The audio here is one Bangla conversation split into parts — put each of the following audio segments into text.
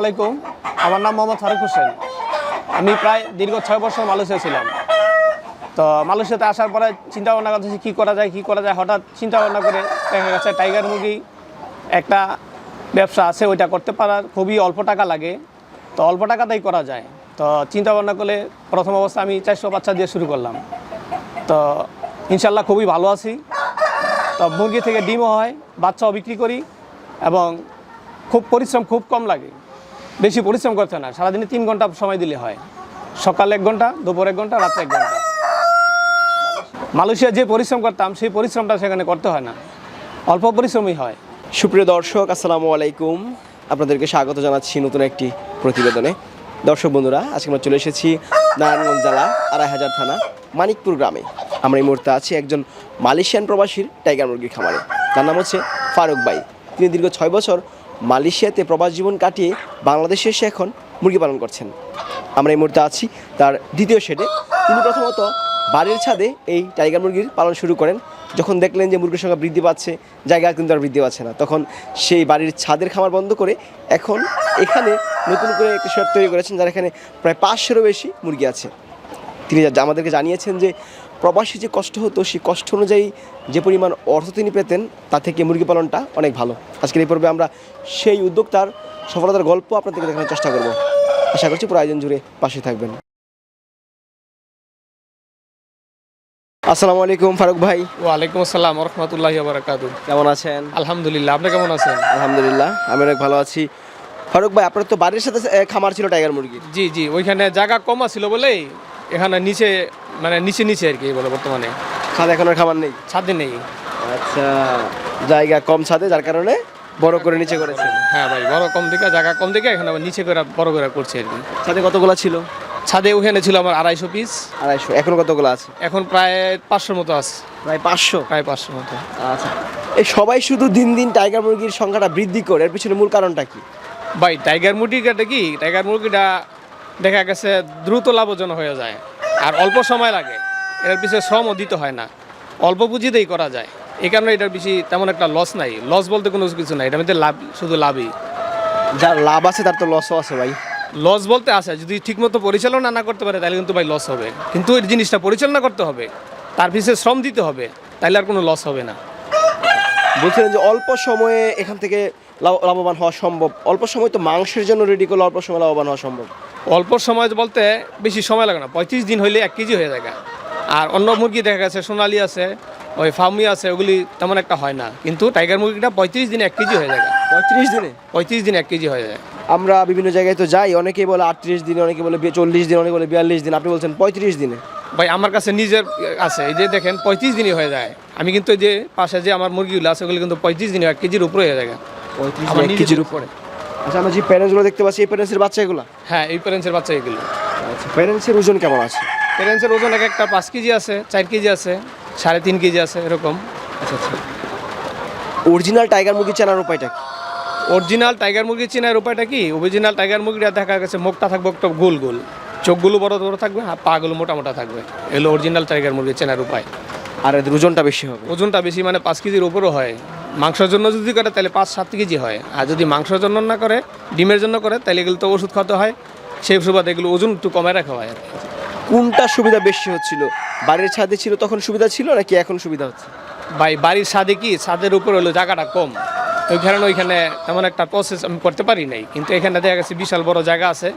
আলাইকুম। আমার নাম মোহাম্মদ ফারুক হোসেন। আমি প্রায় দীর্ঘ ছয় বছর মালয়েশিয়া ছিলাম। তো মালয়েশিয়াতে আসার পরে চিন্তা ভাবনা করতেছি, কী করা যায়, কী করা যায়? হঠাৎ চিন্তা ভাবনা করে দেখা গেছে টাইগার মুরগি একটা ব্যবসা আছে, ওইটা করতে পারার খুবই অল্প টাকা লাগে। তো অল্প টাকাতেই করা যায়। তো চিন্তা ভাবনা করলে প্রথম অবস্থা আমি চারশো বাচ্চা দিয়ে শুরু করলাম। তো ইনশাল্লাহ খুবই ভালো আছি। তো মুরগি থেকে ডিমও হয়, বাচ্চাও বিক্রি করি এবং খুব পরিশ্রম খুব কম লাগে। বেশি পরিশ্রম করতে না। সারাদিনে তিন ঘণ্টা সময় দিলে হয়। সকাল এক ঘণ্টা, দুপুর এক ঘণ্টা রাত্রে এক ঘণ্টা। মালয়েশিয়া যে পরিশ্রম করতাম, সেই পরিশ্রমটা সেখানে করতে হয় না। অল্প পরিশ্রমই হয়। সুপ্রিয় দর্শক, আসসালামু আলাইকুম। আপনাদেরকে স্বাগত জানাচ্ছি নতুন একটি প্রতিবেদনে। দর্শক বন্ধুরা, আজকে আমরা চলে এসেছি নারায়ণগঞ্জ জেলা আড়াই হাজার থানা, মানিকপুর গ্রামে। আমরা এই মুহূর্তে আছি একজন মালয়েশিয়ান প্রবাসীর টাইগার মুরগির খামারে। তার নাম হচ্ছে ফারুক বাই তিনি দীর্ঘ ছয় বছর মালয়েশিয়াতে প্রবাস জীবন কাটিয়ে বাংলাদেশে এসে এখন মুরগি পালন করছেন। আমরা এই মুহূর্তে আছি তার দ্বিতীয় শেডে। তিনি প্রথমত বাড়ির ছাদে এই টাইগার মুরগির পালন শুরু করেন। যখন দেখলেন যে মুরগির সংখ্যা বৃদ্ধি পাচ্ছে, জায়গা কিন্তু আর বৃদ্ধি পাচ্ছে না। তখন সেই বাড়ির ছাদের খামার বন্ধ করে এখন এখানে নতুন করে একটি শেড তৈরি করেছেন, যার এখানে প্রায় পাঁচশোরও বেশি মুরগি আছে। তিনি আমাদেরকে জানিয়েছেন যে প্রবাসী যে কষ্ট হতো সেই কষ্ট অনুযায়ী যে পরিমাণ অর্থ তিনি পেতেন তা থেকে মুরগি পালনটা অনেক ভালো। আজকের এই পর্বে আমরা সেই উদ্যোক্তার সফলতার গল্প আপনাদেরকে দেখানোর চেষ্টা করব। আশা করছি পুরো আয়োজন জুড়ে পাশে থাকবেন। আসসালামু আলাইকুম ফারুক ভাই। ওয়ালাইকুম আসসালাম রহমতুল্লাহ বারাকাতু কেমন আছেন? আলহামদুলিল্লাহ আপনি কেমন আছেন? আলহামদুলিল্লাহ আমি অনেক ভালো আছি। ফারুক ভাই আপনার তো বাড়ির সাথে খামার ছিল টাইগার মুরগির? জি জি ওইখানে জায়গা কম ছিল বলেই এখানে নিচে মানে নিচে নিচে আর কি বলে বর্তমানে। ছাদ এখন আর খামার নেই? ছাদে নেই। আচ্ছা জায়গা কম ছাদে যার কারণে বড় করে নিচে করেছেন হ্যাঁ ভাই বড় কম দিকে জায়গা কম দিকে এখানে আবার নিচে করে বড় করে করছে আর কি। ছাদে কতগুলো ছিল? ছাদে ওখানে ছিল আমার আড়াইশো পিস আড়াইশো এখন কতগুলো আছে? এখন প্রায় পাঁচশোর মতো আছে। প্রায় পাঁচশো? প্রায় পাঁচশোর মতো। আচ্ছা এই সবাই শুধু দিন দিন টাইগার মুরগির সংখ্যাটা বৃদ্ধি করে এর পিছনে মূল কারণটা কি? ভাই টাইগার মুরগিটা কি টাইগার মুরগিটা দেখা গেছে দ্রুত লাভজনক হয়ে যায়। আর অল্প সময় লাগে। এর পিছনে শ্রমও দিতে হয় না। অল্প পুঁজিতেই করা যায়। এই কারণে এটার বেশি তেমন একটা লস নাই। লস বলতে কোনো কিছু নাই। এটার মধ্যে লাভ শুধু লাভই। যার লাভ আছে তার তো লসও আছে ভাই। লস বলতে আছে। যদি ঠিকমতো পরিচালনা না করতে পারে তাহলে কিন্তু ভাই লস হবে। কিন্তু এই জিনিসটা পরিচালনা করতে হবে। তার পিছনে শ্রম দিতে হবে। তাহলে আর কোনো লস হবে না। বলছিলেন যে অল্প সময়ে এখান থেকে লাভবান হওয়া সম্ভব? অল্প সময় তো মাংসের জন্য রেডি করলে অল্প সময় লাভবান হওয়া সম্ভব। অল্প সময় বলতে বেশি সময় লাগে না। পঁয়ত্রিশ দিন হইলে এক কেজি হয়ে যায় আর অন্য মুরগি দেখা গেছে সোনালি আছে ওই ফার্মি আছে ওগুলি তেমন একটা হয় না। কিন্তু টাইগার মুরগিটা পঁয়ত্রিশ দিনে এক কেজি হয়ে যায় পঁয়ত্রিশ দিনে? পঁয়ত্রিশ দিন এক কেজি হয়ে যায়। আমরা বিভিন্ন জায়গায় তো যাই অনেকেই বলে আটত্রিশ দিনে অনেকে বলে চল্লিশ দিন অনেকে বলে বিয়াল্লিশ দিন। আপনি বলছেন পঁয়ত্রিশ দিনে? ভাই আমার কাছে নিজের আছে। এই যে দেখেন পঁয়ত্রিশ দিনই হয়ে যায়। আমি কিন্তু এই যে পাশে যে আমার মুরগিগুলো আছে ওগুলি কিন্তু পঁয়ত্রিশ দিনে এক কেজির উপরে হয়ে যায় পঁয়ত্রিশ এক কেজির উপরে। আচ্ছা আমরা যে প্যারেন্টসগুলো দেখতে পাচ্ছি এই প্যারেন্টসের বাচ্চাগুলো? হ্যাঁ এই প্যারেন্টসের বাচ্চা এগুলো আচ্ছা প্যারেন্টসের ওজন কেমন আছে? প্যারেন্টসের ওজন এক একটা পাঁচ কেজি আছে চার কেজি আছে সাড়ে তিন কেজি আছে এরকম। আচ্ছা আচ্ছা। অরিজিনাল টাইগার মুরগি চেনার উপায়টা কি? অরিজিনাল টাইগার মুরগি চেনার উপায়টা কি? অরিজিনাল টাইগার মুরগিটা দেখা গেছে মুখটা থাকবে একটা গোল গোল। চোখগুলো বড় বড় থাকবে আর পাগুলো মোটা মোটা থাকবে। এগুলো অরিজিনাল টাইগার মুরগি চেনার উপায়। আর এদের ওজনটা বেশি হবে। ওজনটা বেশি মানে পাঁচ কেজির উপরও হয়। মাংসের জন্য যদি করে তাহলে পাঁচ সাত কেজি হয়। আর যদি মাংসের জন্য না করে ডিমের জন্য করে তাহলে এগুলো তো ওষুধ খাওয়াতে হয়। সেই সুবাদে এগুলো ওজন একটু কমে রাখা হয় আর কি। কোনটা সুবিধা বেশি হচ্ছিল? বাড়ির ছাদে ছিল তখন সুবিধা ছিল নাকি এখন সুবিধা হচ্ছে? ভাই বাড়ির ছাদে কি? ছাদের উপর হলো জায়গাটা কম। ওই কারণে ওইখানে তেমন একটা প্রসেস আমি করতে পারি নাই। কিন্তু এখানে দেখা গেছে বিশাল বড় জায়গা আছে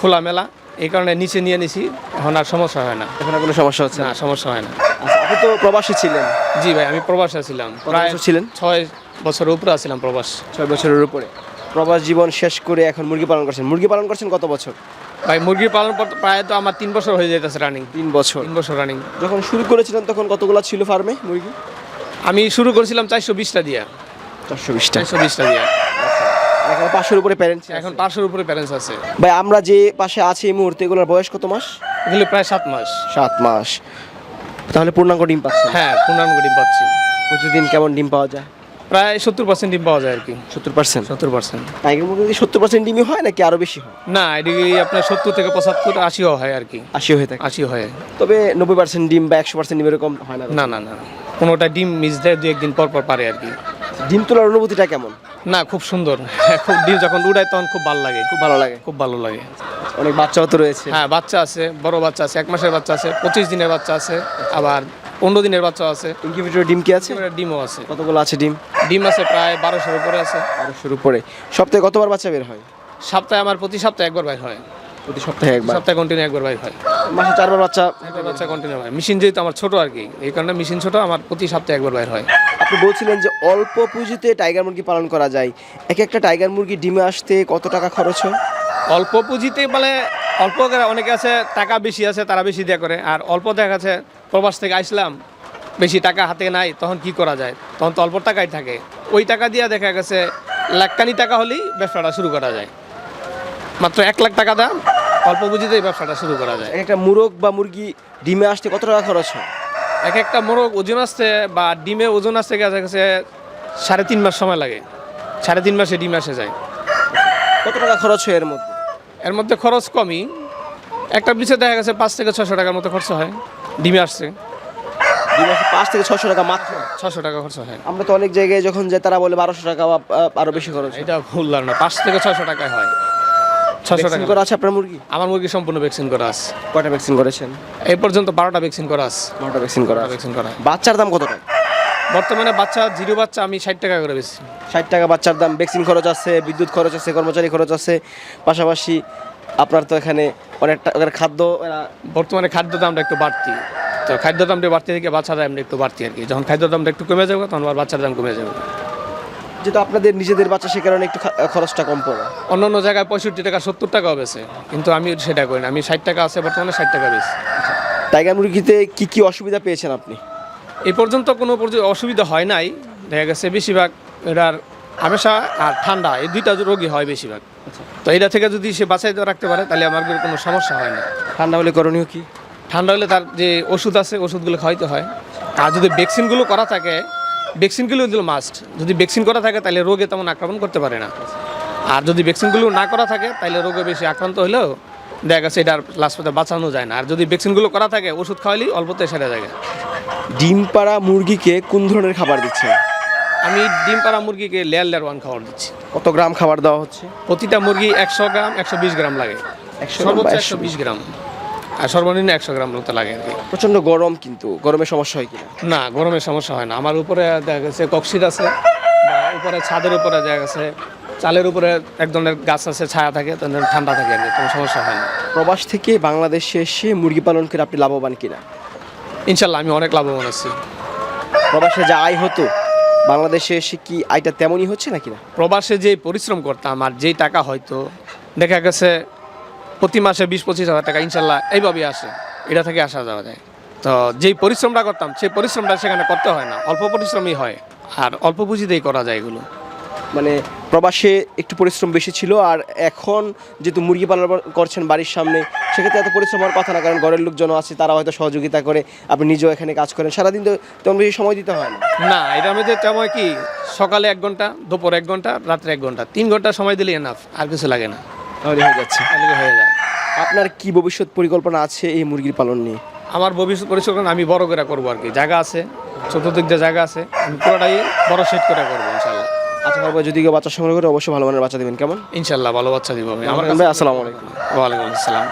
খোলামেলা। এই কারণে নিচে নিয়ে নিছি এখন আর সমস্যা হয় না। এখন আর কোনো সমস্যা হচ্ছে না? সমস্যা হয় না। আচ্ছা, আপনি তো প্রবাসী ছিলেন। জি ভাই আমি প্রবাসে ছিলাম। প্রায় ছিলেন? ছয় বছরের উপরে আছিলাম প্রবাস। ছয় বছরের উপরে। প্রবাস জীবন শেষ করে এখন মুরগি পালন করছেন। মুরগি পালন করছেন কত বছর? ভাই মুরগি পালন করতে প্রায় তো আমার তিন বছর হয়ে যাইতেছে রানিং তিন বছর। তিন বছর রানিং যখন শুরু করেছিলেন তখন কতগুলো ছিল ফার্মে মুরগি? আমি শুরু করেছিলাম চারশো বিশটা দিয়া। চারশো বিশটা। চারশো বিশটা দিয়া। এখন পাঁচশোর উপরে প্যারেন্টস এখন পাঁচশোর উপরে প্যারেন্টস আছে। ভাই আমরা যে পাশে আছি এই মুহূর্তে এগুলোর বয়স কত মাস? এগুলো প্রায় সাত মাস। সাত মাস। তাহলে পূর্ণাঙ্গ ডিম পাচ্ছেন? হ্যাঁ পূর্ণাঙ্গ ডিম পাচ্ছি। প্রতিদিন কেমন ডিম পাওয়া যায়? প্রায় সত্তর পার্সেন্ট ডিম পাওয়া যায় আর কি। সত্তর পার্সেন্ট সত্তর পার্সেন্ট টাইগার মুরগি সত্তর পার্সেন্ট ডিমই হয় নাকি আরও বেশি হয়? না এদিকে আপনার সত্তর থেকে পঁচাত্তর আশিও হয় আর কি। আশি হয়ে থাকে। আশি হয়। তবে নব্বই পার্সেন্ট ডিম বা একশো পার্সেন্ট ডিম এরকম হয় না। না না না কোনোটা ডিম মিস দেয় দু একদিন পর পর পারে আর কি। ডিম তোলার অনুভূতিটা কেমন? না খুব সুন্দর। খুব ডিম যখন উড়ায় তখন খুব ভালো লাগে। খুব ভালো লাগে? খুব ভালো লাগে। অনেক বাচ্চাও তো রয়েছে। হ্যাঁ বাচ্চা আছে বড় বাচ্চা আছে এক মাসের বাচ্চা আছে পঁচিশ দিনের বাচ্চা আছে আবার পনেরো দিনের বাচ্চা আছে। ইনকিউবেটর ডিম কি আছে? ডিমও আছে। কতগুলো আছে ডিম? ডিম আছে প্রায় বারোশোর উপরে আছে। বারোশোর উপরে। সপ্তাহে কতবার বাচ্চা বের হয়? সপ্তাহে আমার প্রতি সপ্তাহে একবার বের হয়। প্রতি সপ্তাহে একবার। সপ্তাহে কন্টিনিউ একবার বাইর হয়। মাসে চারবার বাচ্চা? একবার বাচ্চা কন্টিনিউ হয়। মেশিন যেহেতু আমার ছোট আর কি এই কারণে মেশিন ছোট আমার প্রতি সপ্তাহে একবার বাইর হয়। আপনি বলছিলেন যে অল্প পুঁজিতে টাইগার মুরগি পালন করা যায়। এক একটা টাইগার মুরগি ডিমে আসতে কত টাকা খরচ হয়? অল্প পুঁজিতে মানে অল্প অনেকে আছে টাকা বেশি আছে তারা বেশি দেয়া করে। আর অল্প দেখা যাচ্ছে প্রবাস থেকে আসলাম বেশি টাকা হাতে নাই তখন কি করা যায়? তখন তো অল্প টাকাই থাকে। ওই টাকা দিয়ে দেখা গেছে লাখখানি টাকা হলেই ব্যবসাটা শুরু করা যায়। মাত্র এক লাখ টাকা দাম। অল্প পুঁজিতেই ব্যবসাটা শুরু করা যায়। এক একটা মুরগ বা মুরগি ডিমে আসতে কত টাকা খরচ হয়? এক একটা মোরগ ওজন আসতে বা ডিমে ওজন আসতে গেছে গেছে সাড়ে তিন মাস সময় লাগে। সাড়ে তিন মাসে ডিম আসে যায়। কত টাকা খরচ হয় এর মধ্যে? এর মধ্যে খরচ কমই। একটা পিছিয়ে দেখা গেছে পাঁচ থেকে ছশো টাকার মতো খরচ হয় ডিমে আসছে পাঁচ থেকে ছশো টাকা মাত্র? ছশো টাকা খরচ হয়। আমরা তো অনেক জায়গায় যখন যাই তারা বলে বারোশো টাকা বা আহ, আরও বেশি খরচ এটা ভুল ধারণা পাঁচ থেকে ছশো টাকায় হয়। ছশো টাকা। করা আছে আপনার মুরগি? আমার মুরগি সম্পূর্ণ ভ্যাকসিন করা আছে। কয়টা ভ্যাকসিন করেছেন? এই পর্যন্ত বারোটা ভ্যাকসিন করা আছে। বারোটা ভ্যাকসিন করা ভ্যাকসিন করা বাচ্চার দাম কত টাকা? বর্তমানে বাচ্চা জিরো বাচ্চা আমি ষাট টাকা করে বেশি ষাট টাকা বাচ্চার দাম ভ্যাকসিন খরচ আছে বিদ্যুৎ খরচ আছে কর্মচারী খরচ আছে পাশাপাশি আপনার তো এখানে অনেক টাকার খাদ্য বর্তমানে খাদ্য দামটা একটু বাড়তি। তো খাদ্য দামটা বাড়তি থেকে বাচ্চার দামটা একটু বাড়তি আর কি। যখন খাদ্য দামটা একটু কমে যাবে তখন আবার বাচ্চার দাম কমে যাবে। যেহেতু আপনাদের নিজেদের বাচ্চা সে কারণে একটু খরচটা কম পড়ে। অন্য অন্য জায়গায় পঁয়ষট্টি টাকা সত্তর টাকাও বেছে কিন্তু আমি সেটা করি না। আমি ষাট টাকা আছে বর্তমানে ষাট টাকা বেশি। টাইগার মুরগিতে কি কি অসুবিধা পেয়েছেন আপনি? এই পর্যন্ত কোনো অসুবিধা হয় নাই। দেখা গেছে বেশিরভাগ এটার হামেশা আর ঠান্ডা এই দুইটা রোগী হয় বেশিরভাগ। তো এটা থেকে যদি সে বাঁচাই রাখতে পারে তাহলে আমার কোনো সমস্যা হয় না। ঠান্ডা হলে করণীয় কি? ঠান্ডা হলে তার যে ওষুধ আছে ওষুধগুলো খাওয়াইতে হয়। আর যদি ভ্যাকসিনগুলো করা থাকে ভ্যাকসিনগুলো দিল মাস্ট যদি ভ্যাকসিন করা থাকে তাহলে রোগে তেমন আক্রমণ করতে পারে না। আর যদি ভ্যাকসিনগুলো না করা থাকে তাহলে রোগে বেশি আক্রান্ত হলেও দেখা গেছে এটা আর লাস্ট পথে বাঁচানো যায় না। আর যদি ভ্যাকসিনগুলো করা থাকে ওষুধ খাওয়ালেই অল্পতে সেরে যায়। ডিম পাড়া মুরগিকে কোন ধরনের খাবার দিচ্ছেন? আমি ডিম পাড়া মুরগিকে লেয়ার লেয়ার ওয়ান খাবার দিচ্ছি। কত গ্রাম খাবার দেওয়া হচ্ছে? প্রতিটা মুরগি একশো গ্রাম একশো বিশ গ্রাম লাগে। 100 গ্রাম সর্বোচ্চ একশো বিশ। গ্রাম। আর সর্বনিম্ন একশো গ্রাম মতো লাগে আর কি। প্রচণ্ড গরম কিন্তু গরমে সমস্যা হয় কিনা? না গরমের সমস্যা হয় না। আমার উপরে দেখা গেছে কক্সিট আছে বা উপরে ছাদের উপরে দেখা গেছে চালের উপরে এক ধরনের গাছ আছে ছায়া থাকে তো ঠান্ডা থাকে আর কি কোনো সমস্যা হয় না। প্রবাস থেকে বাংলাদেশে এসে মুরগি পালন করে আপনি লাভবান কিনা? ইনশাল্লাহ আমি অনেক লাভবান আছি। প্রবাসে যা আয় হতো বাংলাদেশে এসে কি আয়টা তেমনই হচ্ছে নাকি না? প্রবাসে যে পরিশ্রম করতাম আর যেই টাকা হয়তো দেখা গেছে প্রতি মাসে বিশ পঁচিশ হাজার টাকা ইনশাল্লাহ এইভাবেই আসে। এটা থেকে আসা যাওয়া যায় তো যেই পরিশ্রমটা করতাম সেই পরিশ্রমটা সেখানে করতে হয় না। অল্প পরিশ্রমই হয়। আর অল্প পুঁজিতেই করা যায় এগুলো। মানে প্রবাসে একটু পরিশ্রম বেশি ছিল আর এখন যেহেতু মুরগি পালন করছেন বাড়ির সামনে সেক্ষেত্রে এত পরিশ্রম হওয়ার কথা না কারণ ঘরের লোকজন আছে তারা হয়তো সহযোগিতা করে আপনি নিজেও এখানে কাজ করেন। সারাদিন তো তেমন বেশি সময় দিতে হয় না। না এটার মধ্যে তেমন কি সকালে এক ঘণ্টা দুপুর এক ঘণ্টা রাত্রে এক ঘণ্টা। তিন ঘণ্টা সময় দিলে এনাফ আর কিছু লাগে না। তাহলে হয়ে যাচ্ছে। তাহলে হয়ে যায়। আপনার কি ভবিষ্যৎ পরিকল্পনা আছে এই মুরগির পালন নিয়ে? আমার ভবিষ্যৎ পরিকল্পনা আমি বড় করে করব আর কি। জায়গা আছে চতুর্দিক যে জায়গা আছে আমি পুরোটাই বড় সেট করে করব ইনশাল্লাহ আচ্ছা বাবা যদি কেউ বাচ্চা সংগ্রহ করে অবশ্যই ভালো মানের বাচ্চা দেবেন। কেমন? ইনশাল্লাহ ভালো বাচ্চা দিব আমি। আমার আসসালামু আলাইকুম। ওয়ালাইকুম আসসালাম।